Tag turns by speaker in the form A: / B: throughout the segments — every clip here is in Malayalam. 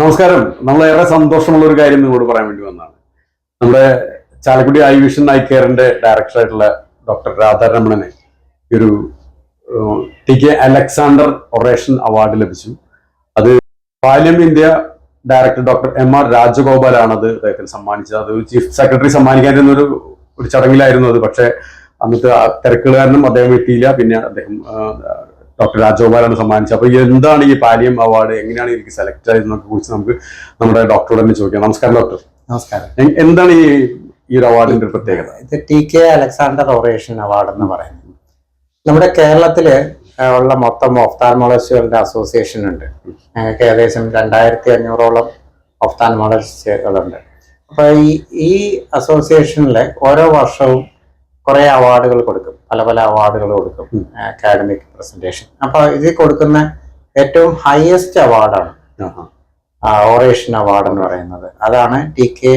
A: നമസ്കാരം. നമ്മളേറെ സന്തോഷമുള്ള ഒരു കാര്യം നിങ്ങളോട് പറയാൻ വേണ്ടി വന്നതാണ്. നമ്മുടെ ചാലക്കുടി ഐ വിഷൻ ഐ കെയറിന്റെ ഡയറക്ടർ ആയിട്ടുള്ള ഡോക്ടർ രാധാരമണനെ ഒരു T K Alexander oration award ലഭിച്ചു. അത് Pallium India director doctor M R രാജഗോപാലാണ് അത് അദ്ദേഹത്തിന് സമ്മാനിച്ചത്. അത് ചീഫ് സെക്രട്ടറി സമ്മാനിക്കാനിരുന്ന ഒരു ഒരു ചടങ്ങിലായിരുന്നു അത്. പക്ഷേ അന്നത്തെ തിരക്കുകൾ കാരണം അദ്ദേഹം എത്തിയില്ല. പിന്നെ അദ്ദേഹം ഡോക്ടർ രാജഗോപാലാണ് സമ്മാനിച്ചത്. അപ്പൊ എന്താണ് ഈ പാലിയം അവാർഡ്? എങ്ങനെയാണ് എനിക്ക് സെലക്ട് ആയതെന്നൊക്കെ കുറിച്ച് നമുക്ക് നമ്മുടെ ഡോക്ടറോട് തന്നെ ചോദിക്കാം. നമസ്കാരം ഡോക്ടർ
B: നമസ്കാരം.
A: എന്താണ് ഈ ഈ ഒരു അവാർഡിന്റെ ഒരു പ്രത്യേകത?
B: ഇത് T K Alexander oration award എന്ന് പറയുന്നത്. നമ്മുടെ കേരളത്തിൽ ഉള്ള മൊത്തം ഒഫ്താൽമോളജിസ്റ്റുകളുടെ അസോസിയേഷൻ ഉണ്ട്. ഞങ്ങൾക്ക് ഏകദേശം രണ്ടായിരത്തി അഞ്ഞൂറോളം ഒഫ്താൽമോളജിസ്റ്റുകളുണ്ട് അപ്പൊ ഈ ഈ അസോസിയേഷനിലെ ഓരോ വർഷവും കുറെ അവാർഡുകൾ കൊടുക്കും. പല പല അവാർഡുകൾ കൊടുക്കും. Academic presentation. അപ്പൊ ഇത് കൊടുക്കുന്ന ഏറ്റവും ഹയസ്റ്റ് അവാർഡാണ്. ഓറേഷൻ അവാർഡ് എന്ന് പറയുന്നത്. അതാണ് T K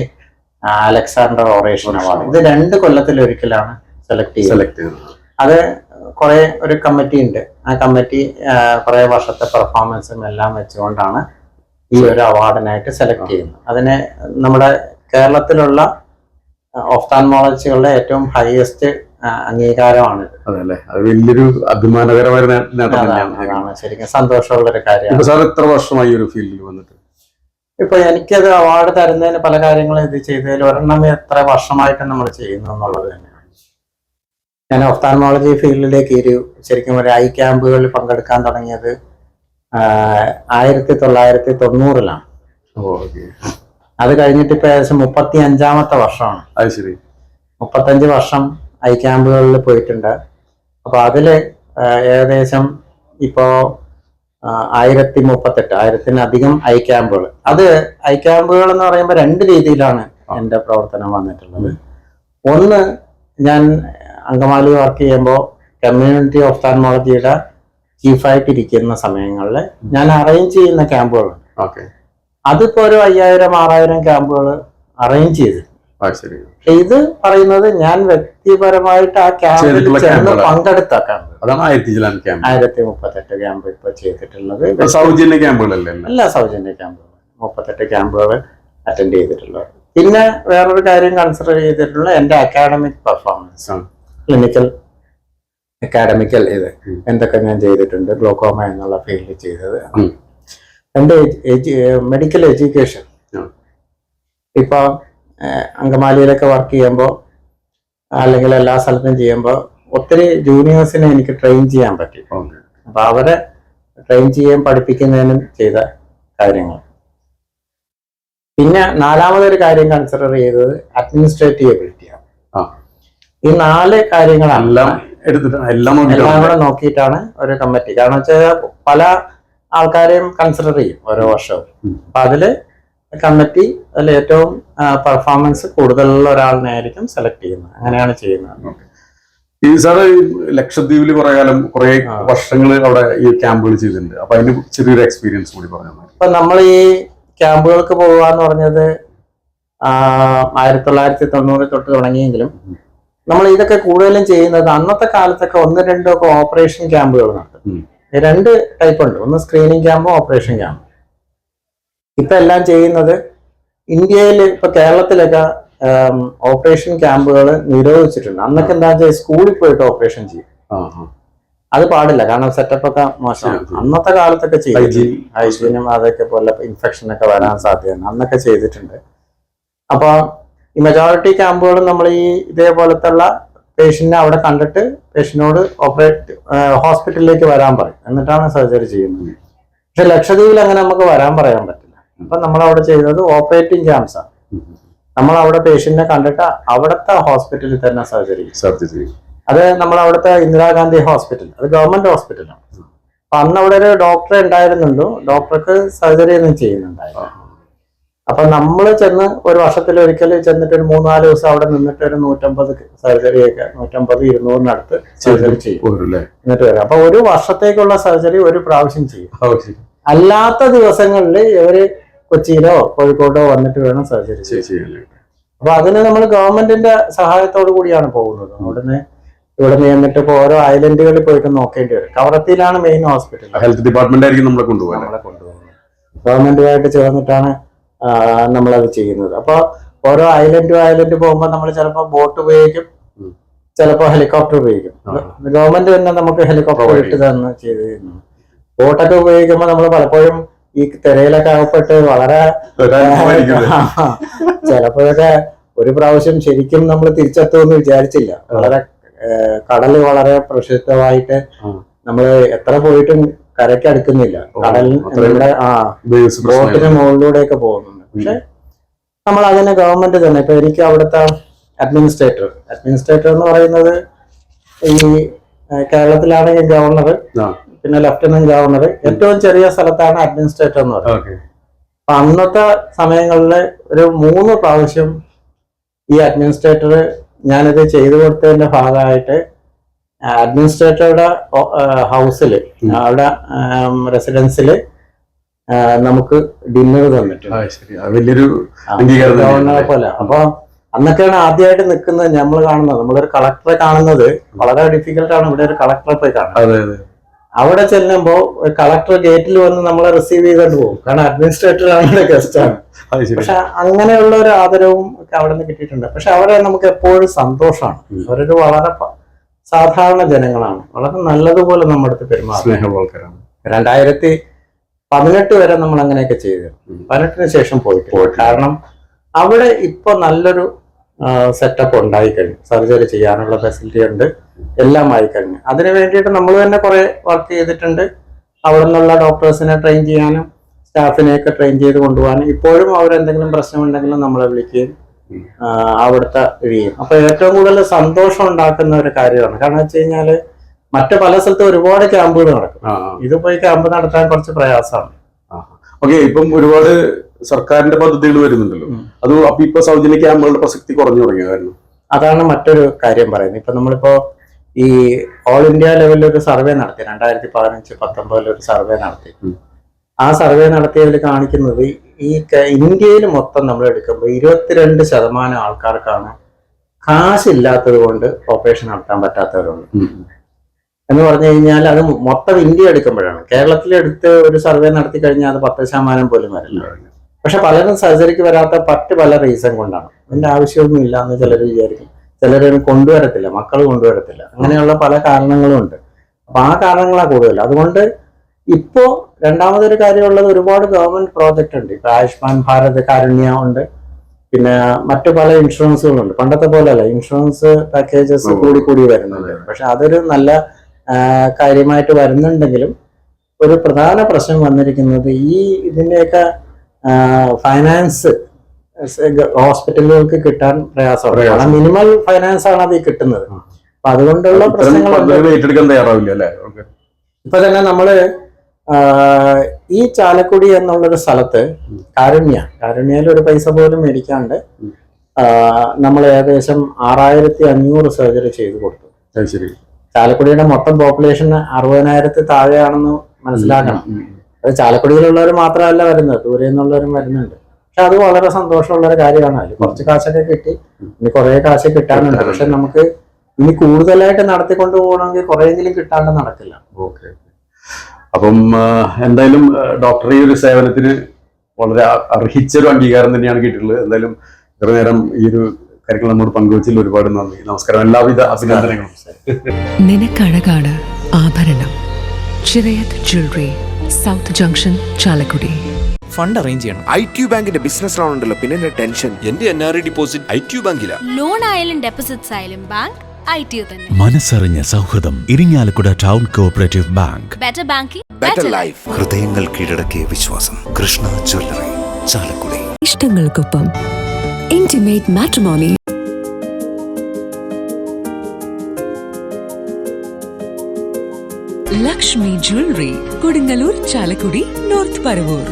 B: Alexander oration award ഇത് രണ്ട് കൊല്ലത്തിൽ ഒരിക്കലാണ് സെലക്ട് ചെയ്യുന്നത് അത് കുറെ ഒരു കമ്മിറ്റി ഉണ്ട്. ആ കമ്മിറ്റി കുറെ വർഷത്തെ പെർഫോമൻസും എല്ലാം വെച്ചുകൊണ്ടാണ് ഈ ഒരു അവാർഡിനായിട്ട് സെലക്ട് ചെയ്യുന്നത്. അതിനെ നമ്മുടെ കേരളത്തിലുള്ള ഓഫ്താൻമോളജികളുടെ ഏറ്റവും ഹയസ്റ്റ് അംഗീകാരമാണ്.
A: അതെ വലിയൊരു അഭിമാനകരമായ നേട്ടം തന്നെയാണ്.
B: ശരിക്കും സന്തോഷമുള്ള ഒരു കാര്യമാണ്
A: സാർ എത്ര വർഷമായി ഒരു ഫീൽഡിൽ വന്നിട്ട്?
B: ഇപ്പൊ എനിക്കത് അവാർഡ് തരുന്നതിന് പല കാര്യങ്ങളും ഇത് ചെയ്തതിൽ ഒരെണ്ണം എത്ര വർഷമായിട്ട് നമ്മൾ ചെയ്യുന്നു എന്നുള്ളത് തന്നെയാണ്. ഞാൻ ഓഫ്താൻമോളജി ഫീൽഡിലേക്ക് ഒരു ശരിക്കും ഒരു ഐ ക്യാമ്പുകളിൽ പങ്കെടുക്കാൻ തുടങ്ങിയത് ആയിരത്തി തൊള്ളായിരത്തി തൊണ്ണൂറിലാണ്.
A: ഓക്കെ.
B: അത് കഴിഞ്ഞിട്ട് ഇപ്പൊ ഏകദേശം മുപ്പത്തി അഞ്ചാമത്തെ വർഷമാണ്.
A: അത് ശരി.
B: മുപ്പത്തഞ്ച് വർഷം ഐ ക്യാമ്പുകളിൽ പോയിട്ടുണ്ട്. അപ്പൊ അതിൽ ഏകദേശം ഇപ്പോ ആയിരത്തി മുപ്പത്തെട്ട് ആയിരത്തിനധികം ഐ ക്യാമ്പുകൾ അത് ഐ ക്യാമ്പുകൾ എന്ന് പറയുമ്പോൾ രണ്ട് രീതിയിലാണ് എന്റെ പ്രവർത്തനം വന്നിട്ടുള്ളത്. ഒന്ന് ഞാൻ അങ്കമാലി വർക്ക് ചെയ്യുമ്പോൾ കമ്മ്യൂണിറ്റി ഓഫ് താൻമോളജിയുടെ ചീഫായിട്ടിരിക്കുന്ന സമയങ്ങളിൽ ഞാൻ അറേഞ്ച് ചെയ്യുന്ന ക്യാമ്പുകളുണ്ട്
A: ഓക്കെ.
B: അതിപ്പോ ഒരു അയ്യായിരം ആറായിരം ക്യാമ്പുകൾ അറേഞ്ച് ചെയ്ത്. ഇത് പറയുന്നത് ഞാൻ വ്യക്തിപരമായിട്ട് ആ ക്യാമ്പിൽ ചേർന്ന്? പങ്കെടുത്ത ക്യാമ്പ്
A: അതാണ് ആയിരത്തി ക്യാമ്പ്.
B: ആയിരത്തി മുപ്പത്തെട്ട് ക്യാമ്പ് ഇപ്പൊ ചെയ്തിട്ടുള്ളത്.
A: സൗജന്യ ക്യാമ്പുകളല്ലേ
B: അല്ല സൗജന്യ ക്യാമ്പുകൾ മുപ്പത്തെട്ട് ക്യാമ്പുകൾ അറ്റൻഡ് ചെയ്തിട്ടുള്ളത്. പിന്നെ വേറൊരു കാര്യം കൺസിഡർ ചെയ്തിട്ടുള്ള എന്റെ അക്കാഡമിക് പെർഫോമൻസ്
A: ആണ്.
B: ക്ലിനിക്കൽ അക്കാഡമിക്കൽ ഇത്. എന്തൊക്കെ ഞാൻ ചെയ്തിട്ടുണ്ട്? ഗ്ലോക്കോമ എന്നുള്ള ഫീൽഡിൽ ചെയ്തത്. എന്റെ മെഡിക്കൽ എഡ്യൂക്കേഷൻ
A: ഇപ്പോൾ
B: ഇപ്പൊ അങ്കമാലിയിലൊക്കെ വർക്ക് ചെയ്യുമ്പോൾ അല്ലെങ്കിൽ എല്ലാ സ്ഥലത്തും ചെയ്യുമ്പോൾ ഒത്തിരി ജൂനിയേഴ്സിനെ എനിക്ക് ട്രെയിൻ ചെയ്യാൻ പറ്റി.
A: അപ്പോൾ
B: അപ്പൊ അവരെ ട്രെയിൻ ചെയ്യാൻ പഠിപ്പിക്കുന്നതിനും ചെയ്ത കാര്യങ്ങൾ. പിന്നെ നാലാമതൊരു കാര്യം കൺസിഡർ ചെയ്തത് അഡ്മിനിസ്ട്രേറ്റീവ് എബിലിറ്റിയാണ് ഈ നാല്
A: കാര്യങ്ങളെല്ലാം എടുത്തിട്ട് എല്ലാം
B: കൂടെ നോക്കിയിട്ടാണ് ഒരു കമ്മിറ്റി കാരണം വെച്ചാൽ പല ആൾക്കാരെയും കൺസിഡർ ചെയ്യും ഓരോ വർഷവും. അപ്പൊ അതിൽ കമ്മിറ്റി അതിൽ ഏറ്റവും പെർഫോമൻസ് കൂടുതലുള്ള ഒരാളിനെ ആയിരിക്കും സെലക്ട് ചെയ്യുന്നത്. അങ്ങനെയാണ് ചെയ്യുന്നത്.
A: ഈ സാറ് ഈ ലക്ഷദ്വീപിൽ കുറെ കാലം കുറെ. വർഷങ്ങൾ അവിടെ ഈ ക്യാമ്പുകൾ ചെയ്തിട്ടുണ്ട്. അപ്പൊ അതിന് ചെറിയൊരു എക്സ്പീരിയൻസ് കൂടി പറഞ്ഞു
B: അപ്പൊ നമ്മൾ ഈ ക്യാമ്പുകൾക്ക് പോകുക എന്ന് പറഞ്ഞത് ആയിരത്തി തൊള്ളായിരത്തി തൊണ്ണൂറിൽ തൊട്ട് തുടങ്ങിയെങ്കിലും നമ്മൾ ഇതൊക്കെ കൂടുതലും ചെയ്യുന്നത് അന്നത്തെ കാലത്തൊക്കെ ഒന്ന് രണ്ടൊക്കെ ഓപ്പറേഷൻ ക്യാമ്പുകൾ നടത്തും. രണ്ട് ടൈപ്പ് ഉണ്ട്. ഒന്ന് സ്ക്രീനിങ് ക്യാമ്പും ഓപ്പറേഷൻ ക്യാമ്പും ഇപ്പൊ എല്ലാം ചെയ്യുന്നത് ഇന്ത്യയിൽ ഇപ്പൊ കേരളത്തിലൊക്കെ ഓപ്പറേഷൻ ക്യാമ്പുകൾ നിരോധിച്ചിട്ടുണ്ട്. അന്നൊക്കെ എന്താ വെച്ചാൽ സ്കൂളിൽ പോയിട്ട് ഓപ്പറേഷൻ ചെയ്യും. അത് പാടില്ല. കാരണം സെറ്റപ്പ് ഒക്കെ മോശമാണ്. അന്നത്തെ കാലത്തൊക്കെ ചെയ്യും. ഹൈജീനും അതൊക്കെ പോലെ ഇൻഫെക്ഷൻ ഒക്കെ വരാൻ സാധ്യതയുണ്ട് അന്നൊക്കെ ചെയ്തിട്ടുണ്ട്. അപ്പൊ ഈ മെജോറിറ്റി ക്യാമ്പുകളും നമ്മൾ ഈ ഇതേപോലത്തെ പേഷ്യന്റിനെ അവിടെ കണ്ടിട്ട് പേഷ്യന്റിനോട് ഓപ്പറേറ്റ് ഹോസ്പിറ്റലിലേക്ക് വരാൻ പറയും. എന്നിട്ടാണ് സർജറി ചെയ്യുന്നത്. പക്ഷെ ലക്ഷദ്വീപിൽ അങ്ങനെ നമുക്ക് വരാൻ പറയാൻ പറ്റില്ല. അപ്പൊ നമ്മൾ അവിടെ ചെയ്തത് ഓപ്പറേറ്റിംഗ് ക്യാമ്പ്സ് ആണ് നമ്മൾ അവിടെ പേഷ്യന്റിനെ കണ്ടിട്ട് അവിടുത്തെ ഹോസ്പിറ്റലിൽ തന്നെ സർജറി
A: സർജറി
B: അത് നമ്മൾ അവിടുത്തെ ഇന്ദിരാഗാന്ധി ഹോസ്പിറ്റൽ അത് ഗവൺമെന്റ് ഹോസ്പിറ്റലാണ് അപ്പൊ അന്ന് അവിടെ ഒരു ഡോക്ടറെ ഉണ്ടായിരുന്നുള്ളൂ. ഡോക്ടർക്ക് സർജറി ഒന്നും ചെയ്യുന്നുണ്ടായിരുന്നു അപ്പൊ നമ്മൾ ചെന്ന് ഒരു വർഷത്തിൽ ഒരിക്കൽ ചെന്നിട്ട് ഒരു മൂന്നാൽ ദിവസം അവിടെ നിന്നിട്ട് ഒരു നൂറ്റമ്പത് സർജറി ഒക്കെ നൂറ്റമ്പത് ഇരുന്നൂറിനടുത്ത് സർജറി ചെയ്യും. എന്നിട്ട് വരാം. അപ്പൊ ഒരു വർഷത്തേക്കുള്ള സർജറി ഒരു പ്രാവശ്യം ചെയ്യും. അല്ലാത്ത ദിവസങ്ങളിൽ ഇവർ കൊച്ചിയിലോ കോഴിക്കോട്ടോ വന്നിട്ട് വേണം സർജറി? അപ്പൊ അതിന് നമ്മൾ ഗവൺമെന്റിന്റെ സഹായത്തോടു കൂടിയാണ് പോകുന്നത്. അവിടുന്ന് ഇവിടെ നിന്നിട്ട് ഇപ്പൊ ഓരോ ഐലൻഡുകളിൽ പോയിട്ട് നോക്കേണ്ടി വരും. കവറത്തിയിലാണ് മെയിൻ ഹോസ്പിറ്റൽ
A: ഹെൽത്ത് ഡിപ്പാർട്ട്മെന്റ് ആയിരിക്കും നമ്മളെ
B: കൊണ്ടുപോകുന്നത്. ഗവൺമെന്റുമായിട്ട് ചേർന്നിട്ടാണ് നമ്മളത് ചെയ്യുന്നത്. അപ്പോൾ ഓരോ ഐലൻഡ് ഐലൻഡ് പോകുമ്പോൾ നമ്മൾ ചിലപ്പോൾ ബോട്ട് ഉപയോഗിക്കും ചിലപ്പോൾ ഹെലികോപ്റ്റർ ഉപയോഗിക്കും. ഗവൺമെന്റ് തന്നെ നമുക്ക് ഹെലികോപ്റ്റർ ഇട്ട് തന്നെ ചെയ്ത് ബോട്ടൊക്കെ ഉപയോഗിക്കുമ്പോൾ നമ്മൾ പലപ്പോഴും ഈ തിരയിലൊക്കെ അകപ്പെട്ട് വളരെ ചിലപ്പോഴൊക്കെ ഒരു പ്രാവശ്യം ശരിക്കും നമ്മൾ തിരിച്ചെത്തുമെന്ന് വിചാരിച്ചില്ല. വളരെ കടൽ വളരെ
A: പ്രശസ്തമായിട്ട്.
B: നമ്മൾ എത്ര പോയിട്ടും കരയ്ക്ക് അടുക്കുന്നില്ല.
A: കടലിന്റെ
B: നമ്മുടെ ആ ബോട്ടിന്
A: മുകളിലൂടെ
B: മുകളിലൂടെയൊക്കെ പോകുന്നുണ്ട്. പക്ഷെ നമ്മൾ അതിനെ ഗവൺമെന്റ് തന്നെ ഇപ്പൊ എനിക്ക് അവിടുത്തെ അഡ്മിനിസ്ട്രേറ്റർ അഡ്മിനിസ്ട്രേറ്റർ എന്ന് പറയുന്നത് ഈ കേരളത്തിലാണ് കേരളത്തിലാണെങ്കിൽ ഗവർണർ പിന്നെ ലഫ്റ്റനന്റ് ഗവർണർ. ഏറ്റവും ചെറിയ സ്ഥലത്താണ് അഡ്മിനിസ്ട്രേറ്റർ എന്ന് പറയുന്നത്. അപ്പൊ അന്നത്തെ സമയങ്ങളിൽ ഒരു മൂന്ന് പ്രാവശ്യം ഈ അഡ്മിനിസ്ട്രേറ്റർ ഞാനിത് ചെയ്തു കൊടുത്തതിന്റെ ഭാഗമായിട്ട് അഡ്മിനിസ്ട്രേറ്ററുടെ ഹൗസിൽ അവിടെ റെസിഡൻസിൽ നമുക്ക് ഡിന്നർ തന്നിട്ടുണ്ട്.
A: വലിയൊരു
B: ഗവർണറെ പോലെ. അപ്പൊ അന്നൊക്കെയാണ് ആദ്യമായിട്ട് നിൽക്കുന്നത് നമ്മൾ കാണുന്നത്. നമ്മളൊരു കളക്ടറെ കാണുന്നത് വളരെ ഡിഫിക്കൽട്ട് ആണ് ഇവിടെ ഒരു കളക്ടറെ പോയി കാണുന്നത്. അവിടെ ചെല്ലുമ്പോ കളക്ടർ ഗേറ്റിൽ വന്ന് നമ്മളെ റിസീവ് ചെയ്തോണ്ട് പോകും. കാരണം അഡ്മിനിസ്ട്രേറ്റർ ആണ്. ഗസ്റ്റ് ആണ് പക്ഷെ അങ്ങനെയുള്ള ഒരു ആദരവും ഒക്കെ അവിടെ നിന്ന് കിട്ടിയിട്ടുണ്ട്. പക്ഷെ അവരെ നമുക്ക് എപ്പോഴും സന്തോഷമാണ്. അവരൊരു വളരെ സാധാരണ ജനങ്ങളാണ്. വളരെ നല്ലതുപോലെ നമ്മുടെ അടുത്ത് പെരുമാറും.
A: സ്നേഹവൾക്കാരാണ്
B: രണ്ടായിരത്തി പതിനെട്ട് വരെ നമ്മൾ അങ്ങനെയൊക്കെ ചെയ്തു. പതിനെട്ടിന് ശേഷം പോയിട്ട് കാരണം അവിടെ ഇപ്പൊ നല്ലൊരു സെറ്റപ്പ് ഉണ്ടായി കഴിഞ്ഞു. സർജറി ചെയ്യാനുള്ള ഫെസിലിറ്റി ഉണ്ട്. എല്ലാം ആയി കഴിഞ്ഞു. അതിനു വേണ്ടിയിട്ട് നമ്മൾ തന്നെ കുറെ വർക്ക് ചെയ്തിട്ടുണ്ട്. അവിടെ നിന്നുള്ള ഡോക്ടേഴ്സിനെ ട്രെയിൻ ചെയ്യാനും സ്റ്റാഫിനെയൊക്കെ ട്രെയിൻ ചെയ്ത് കൊണ്ടുപോകാനും. ഇപ്പോഴും അവരെന്തെങ്കിലും പ്രശ്നമുണ്ടെങ്കിലും നമ്മളെ വിളിക്കുകയും അവിടുത്തെ ചെയ്യും അപ്പൊ ഏറ്റവും കൂടുതൽ സന്തോഷം ഉണ്ടാക്കുന്ന ഒരു കാര്യമാണ്. കാരണം വെച്ച് കഴിഞ്ഞാൽ മറ്റു പല സ്ഥലത്തും ഒരുപാട് ക്യാമ്പുകൾ നടക്കും. ഇത് പോയി ക്യാമ്പ് നടത്താൻ കുറച്ച് പ്രയാസമാണ്.
A: ഓക്കെ ഇപ്പം ഒരുപാട് സർക്കാരിന്റെ പദ്ധതികൾ വരുന്നുണ്ടല്ലോ. അത് അപ്പൊ ഇപ്പൊ സൗജന്യ ക്യാമ്പുകളുടെ പ്രസക്തി കുറഞ്ഞു തുടങ്ങിയതായിരുന്നു
B: അതാണ് മറ്റൊരു കാര്യം പറയുന്നത്. ഇപ്പൊ നമ്മളിപ്പോ ഈ ഓൾ ഇന്ത്യ ലെവലിൽ ഒരു സർവേ നടത്തി. രണ്ടായിരത്തി പതിനഞ്ച് പത്തൊമ്പതിൽ ഒരു സർവേ നടത്തി. ആ സർവേ നടത്തിയതിൽ കാണിക്കുന്നത് ഈ ഇന്ത്യയിൽ മൊത്തം നമ്മൾ എടുക്കുമ്പോൾ ഇരുപത്തിരണ്ട് ശതമാനം ആൾക്കാർക്കാണ് കാശില്ലാത്തത് കൊണ്ട് ഓപ്പറേഷൻ നടത്താൻ പറ്റാത്തവരുണ്ട്. എന്ന് പറഞ്ഞു കഴിഞ്ഞാൽ അത് മൊത്തം ഇന്ത്യ എടുക്കുമ്പോഴാണ്. കേരളത്തിൽ എടുത്ത് ഒരു സർവേ നടത്തി കഴിഞ്ഞാൽ അത് പത്ത് ശതമാനം പോലും വരില്ല. പക്ഷെ പലരും സർജറിക്ക് വരാത്ത പറ്റ് പല റീസൺ കൊണ്ടാണ്. അതിന്റെ ആവശ്യമൊന്നും ഇല്ല എന്ന് ചിലർ വിചാരിക്കും. ചിലർ കൊണ്ടുവരത്തില്ല മക്കൾ കൊണ്ടുവരത്തില്ല. അങ്ങനെയുള്ള പല കാരണങ്ങളും ഉണ്ട്. അപ്പൊ ആ കാരണങ്ങളാണ് കൂടുതൽ. അതുകൊണ്ട് ഇപ്പോ രണ്ടാമതൊരു കാര്യമുള്ളത് ഒരുപാട് ഗവൺമെന്റ് പ്രോജക്റ്റ് ഉണ്ട്. ഇപ്പൊ ആയുഷ്മാൻ ഭാരത് കാരുണ്യ ഉണ്ട്. പിന്നെ മറ്റു പല ഇൻഷുറൻസുകളുണ്ട്. പണ്ടത്തെ പോലെയല്ല. ഇൻഷുറൻസ് പാക്കേജസ് കൂടി കൂടി വരുന്നുണ്ട്. പക്ഷെ അതൊരു നല്ല കാര്യമായിട്ട് വരുന്നുണ്ടെങ്കിലും ഒരു പ്രധാന പ്രശ്നം വന്നിരിക്കുന്നത് ഈ ഇതിന്റെയൊക്കെ ഫൈനാൻസ് ഹോസ്പിറ്റലുകൾക്ക് കിട്ടാൻ പ്രയാസമാണ്.
A: മിനിമം
B: കാരണം മിനിമൽ ഫൈനാൻസ് ആണ് അത് കിട്ടുന്നത്. അപ്പൊ അതുകൊണ്ടുള്ള
A: പ്രശ്നങ്ങൾ ഏറ്റെടുക്കാൻ തയ്യാറാവില്ല അല്ലേ?
B: ഇപ്പൊ തന്നെ നമ്മൾ ഈ ചാലക്കുടി എന്നുള്ളൊരു സ്ഥലത്ത്. കാരുണ്യ കാരുണ്യയിൽ ഒരു പൈസ പോലും മേടിക്കാണ്ട് നമ്മൾ ഏകദേശം ആറായിരത്തി അഞ്ഞൂറ് സർജറി ചെയ്തു കൊടുത്തു.
A: ശരി.
B: ചാലക്കുടിയുടെ മൊത്തം പോപ്പുലേഷൻ അറുപതിനായിരത്തി താഴെയാണെന്ന് മനസ്സിലാക്കണം. അത് ചാലക്കുടിയിലുള്ളവർ മാത്രമല്ല വരുന്നത് ദൂരെ നിന്നുള്ളവരും വരുന്നുണ്ട്. പക്ഷെ അത് വളരെ സന്തോഷമുള്ള ഒരു കാര്യമാണ്. അതിൽ കുറച്ച് കാശൊക്കെ കിട്ടി ഇനി കുറെ കാശ് കിട്ടാനുണ്ട്. പക്ഷെ നമുക്ക് ഇനി കൂടുതലായിട്ട് നടത്തിക്കൊണ്ട് പോകണമെങ്കിൽ കുറെയെങ്കിലും കിട്ടാണ്ട് നടക്കില്ല.
A: ഓക്കെ. അപ്പം എന്തായാലും ഡോക്ടർ ഈ ഒരു സേവനത്തിന് വളരെ അർഹിച്ചൊരു അർഹിച്ച ഒരു അംഗീകാരം തന്നെയാണ് കിട്ടിയിട്ടുള്ളത്. എന്തായാലും ഇത്ര നേരം ഈ ഒരു കാര്യങ്ങൾ നമ്മോട് പങ്കുവച്ചതിൽ ഒരുപാട് നന്ദി. നമസ്കാരം. എല്ലാവിധ അഭിനന്ദനങ്ങളും.
C: നിനക്കഴകാണ് ആഭരണം. Chirayath jewellery south junction Chalakudy.
D: Fund arrange ചെയ്യണം.
E: ഐ ടി ബാങ്കിന്റെ ബിസിനസ് ലോൺ ഉണ്ടല്ലോ പിന്നെ എന്റെ ടെൻഷൻ.
F: എന്റെ N R I deposit I T ബാങ്കില.
G: Loan ആയാലും ഡെപ്പോസിറ്റ്സ് ആയാലും ബാങ്ക് ഐ ടി തന്നെ.
H: മനസ്സറിഞ്ഞ സൗഹൃദം Irinjalakuda town cooperative bank.
G: Better banking
E: better life
F: ഹൃദയങ്ങൾ കീഴടക്കിയ വിശ്വാസം. Krishna jewellery Chalakudy.
C: ഇഷ്ടങ്ങൾക്കൊപ്പം intimate matrimony Lakshmi jewellery Kodungallur Chalakudy north Paravur.